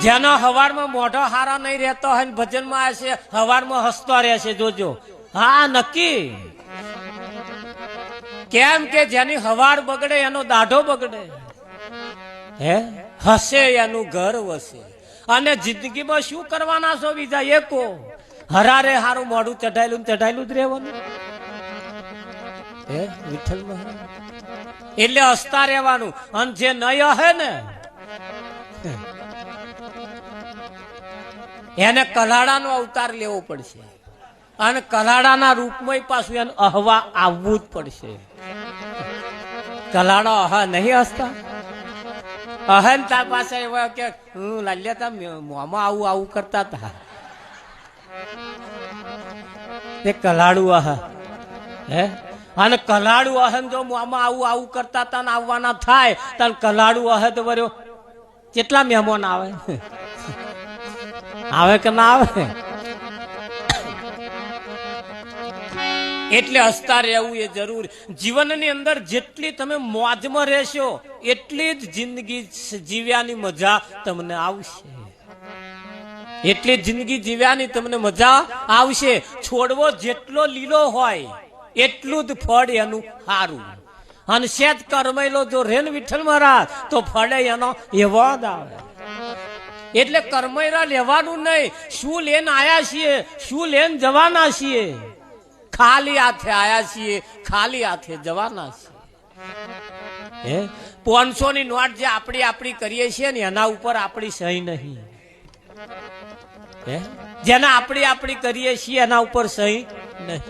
જેનો હવારમાં મોઢો હારા નહીં રહેતો હોય ભજનમાં હશે હવારમાં હસતો રહેશે જોજો. હા, નક્કી. કેમ કે જેની હવાર બગડે, એનો દાઢો બગડે. હે? હશે એનું ઘર વસે. અને જિંદગીમાં શું કરવાના છો બીજા? એકો. હરારે હારું મોઢું ચઢાયેલું ચઢાયેલું જ રહેવાનું. હે, વિઠ્ઠલ એટલે હસતા રહેવાનું. અને જે નહીં હે ને એને કલાડાનો અવતાર લેવો પડશે. અને કલાડાના રૂપમાં પાછું એને અહવા આવવું જ પડશે. કલાડો અહ નહીં હસતા? અહન તાર પાસે એવા કે હું લાલ્યા, તા મોમાં આવું આવું કરતા હતા એ કલાડું અહ. હે? અને કલાડું અહન જો મોમાં આવું આવું કરતા હતા ને આવવાના થાય, તને કલાડું અહ તો વર્યો. કેટલા મહેમાન આવે? આવે કે ના આવે? એટલે હસતા રહેવું એ જરૂર. જીવનની અંદર જેટલી તમે મોજમાં રહેશો, એટલી જ જિંદગી જીવ્યાની મજા તમને આવશે. એટલી જિંદગી જીવ્યાની તમને મજા આવશે. છોડવો જેટલો લીલો હોય, એટલું જ ફળ એનું સારું. અને શેત કરમેલો જો રેન વિઠ્ઠલ મહારાજ, તો ફળે એનો એવો આવે. એટલે કરમૈરા લેવાનું નહીં. શું લેન આયા છીએ? શું લેન જવાના છીએ? ખાલી હાથે આયા છીએ, ખાલી હાથે જવાના છીએ. હે? પાંચસો ની નોટ જે આપણી આપણી કરીએ છીએ ને, એના ઉપર આપણી સહી નહીં. જેને આપણી આપણી કરીએ છીએ, એના ઉપર સહી નહીં.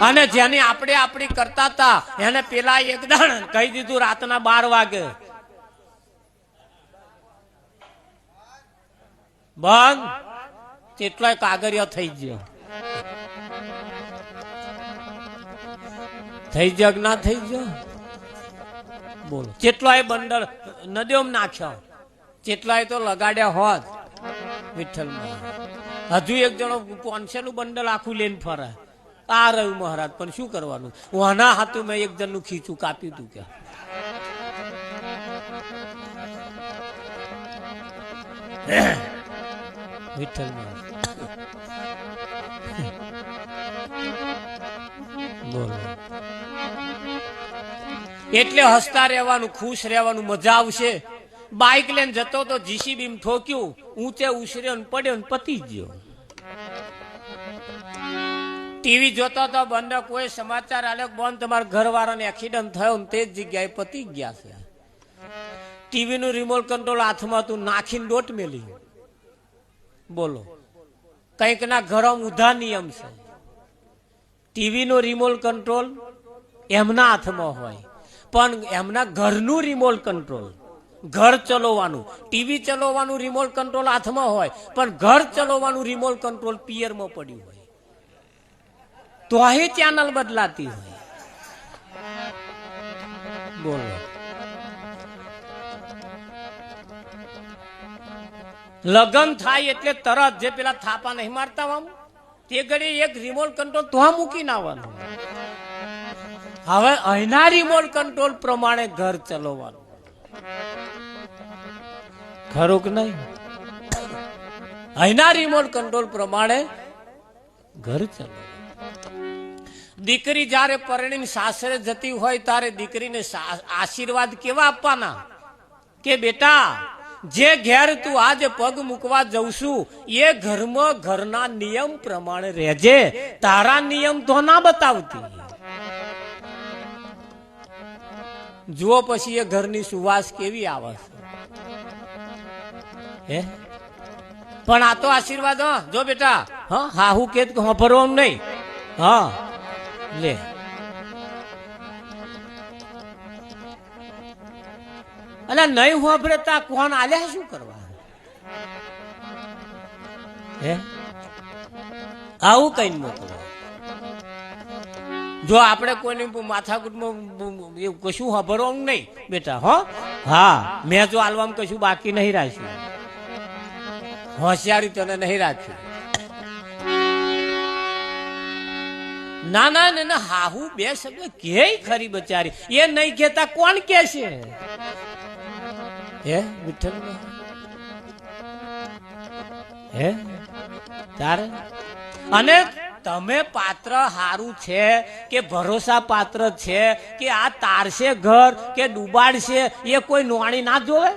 અને જેની આપણે આપણી કરતા હતા, એને પેલા એક દાણ કહી દીધું રાતના બાર વાગે. બંધ. કેટલાય કાગરિયો થઈ ગયો. થઈ ગયો ના થઈ ગયો? બોલો. કેટલાય બંડલ નદીઓ નાખ્યો. કેટલાય તો લગાડ્યા હોત. વિઠ્ઠલ હજુ એક જણો પાંચસો નું બંડલ આખું લઈને ફરે. આ રહ્યું મહારાજ, પણ શું કરવાનું? વાના હાથું મેં એક જણનું ખીચું કાપ્યું તું કે. વિઠ્ઠલ બોલો. એટલે હસતા રહેવાનું, ખુશ રહેવાનું, મજા આવશે. બાઇક લઈને જતો તો જીસીબી ઠોક્યું, ઊંચે ઉછર્યો પડ્યો ને પતી ગયો. ટીવી જોતા તો બંને કોઈ સમાચાર આલ્યો બોન તમારા ઘરવાળાને એક્સિડન્ટ થયો ને તે જ જગ્યાએ પતી ગયા છે. ટીવી નું રિમોટ કંટ્રોલ હાથમાં તું નાખીને ડોટ મેલી. બોલો. કંઈક ના ઘરમાં ઉધા નિયમ છે. ટીવી નો રિમોટ કંટ્રોલ એમના હાથમાં હોય. પણ એમના ઘરનું રિમોટ કંટ્રોલ ઘર ચલાવવાનું. ટીવી ચલાવવાનું રિમોટ કંટ્રોલ હાથમાં હોય, પણ ઘર ચલાવવાનું રિમોટ કંટ્રોલ પિયરમાં પડ્યું હોય. તો અહીં ચેનલ બદલાતી હોય. બોલો. લગન થાય એટલે તરત જે પેલા થાપા નહીં મારતા આમ, તે ઘડી એક રિમોટ કંટ્રોલ તો મૂકીને નાવાનું. હવે અહીંના રિમોટ કંટ્રોલ પ્રમાણે ઘર ચલાવવાનું. ખરું કે નહીં? અહીંના રિમોટ કંટ્રોલ પ્રમાણે ઘર ચલાવવાનું. દીકરી જ્યારે પરણીને સાસરે જતી હોય ત્યારે દીકરીને આશીર્વાદ કેવા આપવાના? કે બેટા, જે ઘેર તું આજે પગ મૂકવા જઉં એ ઘરમાં ઘરના નિયમ પ્રમાણે રહેજે. તારા નિયમ તો ના બતાવતી. જુઓ પછી એ ઘરની સુવાસ કેવી આવે હે? પણ આ તો આશીર્વાદ, હા. જો બેટા, હા. હા, હું કે ભરવાનું નહીં. હા. લે. અને નહીં હોભરે તા કોણ આલ્યા શું કરવા? હે? આવું કઈ મોકલો જો આપણે કોઈની માથાકૂટમાં એવું કશું સાંભળવાનું નહીં, બેટા, હો? હા, મેં જો આલવામાં કશું બાકી નહીં રાખ્યું. હોશિયારી તને નહીં રાખ્યું. ના ના ના ના, હાહુ બે શબ્દ કે ખરી બચારી. એ નહીં કેતા કોણ કે છે? હે, વિઠ્ઠલ હે, તારે? અને તમે પાત્ર હારું છે કે ભરોસા પાત્ર છે કે આ તારશે ઘર કે ડૂબાડશે, એ કોઈ નોણી ના જોવે?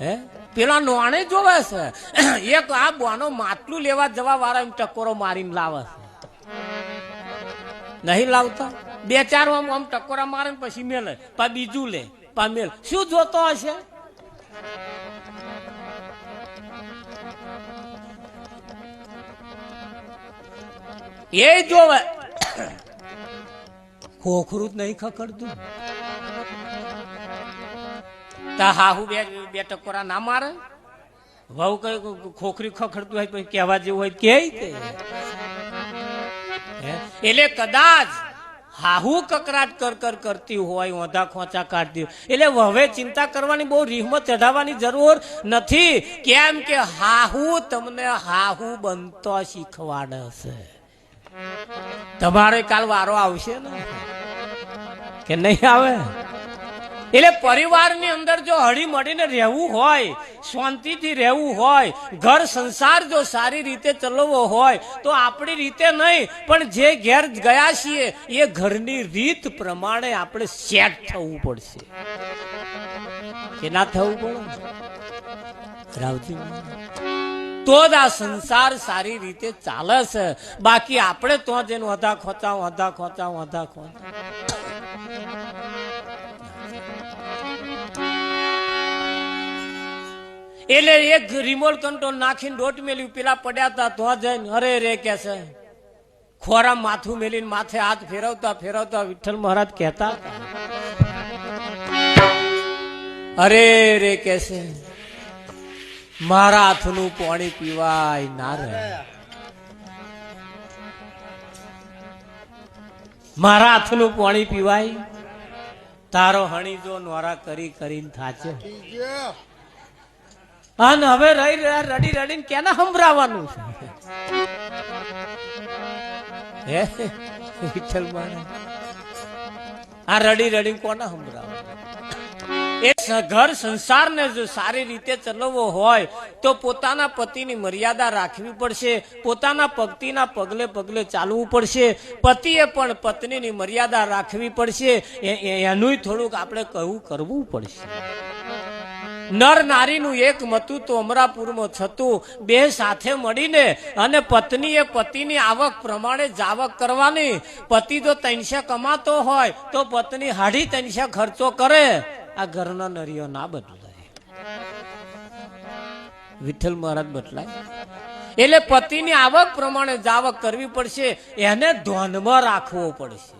હે, પેલા નોણે જોવે છે? એક આ બોનો માટલું લેવા જવા વાળા એમ ટકોરો મારીને લાવે છે. નહીં લાવતા? બે ચાર આમ આમ ટકોરા મારે પછી મેલે. પા બીજું લે, પા મેલ. શું જોતો હશે? એ જોવે. ખોખરું જ નહીં ખખડતું. તા હાહુ બે બે ટકોરા ના મારે. વહુ કઈ ખોખરી ખખડતું હોય કહેવા જેવું હોય કે? એટલે કદાચ હાહુ કકરાટ કર કર કરતી હોય, ઓંધા ખોંચા કાઢતી એટલે હવે ચિંતા કરવાની બહુ રીહમત ચઢાવવાની જરૂર નથી. કેમ કે હાહુ તમને હાહુ બનતો શીખવાડે છે. તમારે કાલ વારો આવશે ને? કે નહીં આવે? એટલે પરિવારની અંદર જો હળી મળીને રહેવું હોય, શાંતિથી રહેવું હોય, ઘર સંસાર જો સારી રીતે ચલાવવો હોય, તો આપણી રીતે નહીં, પણ જે ઘેર ગયા છીએ, એ ઘરની રીત પ્રમાણે આપણે સેટ થવું પડશે. કે ના થવું પડે? રાવજી તો જ આ સંસાર સારી રીતે ચાલે છે. બાકી આપણે તો જેનું અધા ખોચા અધા ખોચા અધા ખોચા એટલે એક રિમોટ કંટ્રોલ નાખીને દોટ મેલ્યું. પેલા પડ્યા હતા તો જઈને અરે રે કે છે. ખોરા માથું મેલીને માથે હાથ ફેરવતા ફેરવતા વિઠ્ઠલ મહારાજ કહેતા અરે રે કે છે, મારા હાથનું પાણી પીવાય ના રહે મારા હાથનું પાણી પીવાય? તારો હણી જો નોરા કરી કરીને થાચે. અને હવે રહી રડી રડીને કેને સંભળાવવાનું છે? હે? વિઠ્ઠલ આ રડી રડીને કોને સંભળાવવાનું એ ઘર સંસારને જો સારી રીતે ચલાવવો હોય, તો પોતાના પતિની મર્યાદા રાખવી પડશે. પોતાના પગતીના પગલે પગલે ચાલવું પડશે. પતિએ પણ પત્નીની મર્યાદા રાખવી પડશે. એ- એ- એનુંય થોડુંક આપણે કહું કરવું પડશે. નર નારીનું એક મતું તો અમરાપુરમાં છતું બે સાથે મળીને અને પત્નીએ પતિની આવક પ્રમાણે જાવક કરવાની. પતિ જો ત્રણસો કમાતો હોય તો પત્ની હાડી ત્રણસો ખર્ચો કરે. આ ઘરના નરિયો ના બદલાય. વિઠ્ઠલ મહારાજ બદલાય. એટલે પતિની આવક પ્રમાણે જાવક કરવી પડશે. એને ધ્યાનમાં રાખવો પડશે.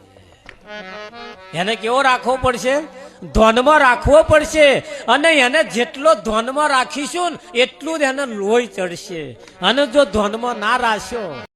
એને કેવો રાખવો પડશે? ધ્યાનમાં રાખવો પડશે. અને એને જેટલો ધ્યાનમાં રાખીશું એટલું જ એને લોહી ચડશે. અને જો ધ્યાનમાં ના રાખ્યો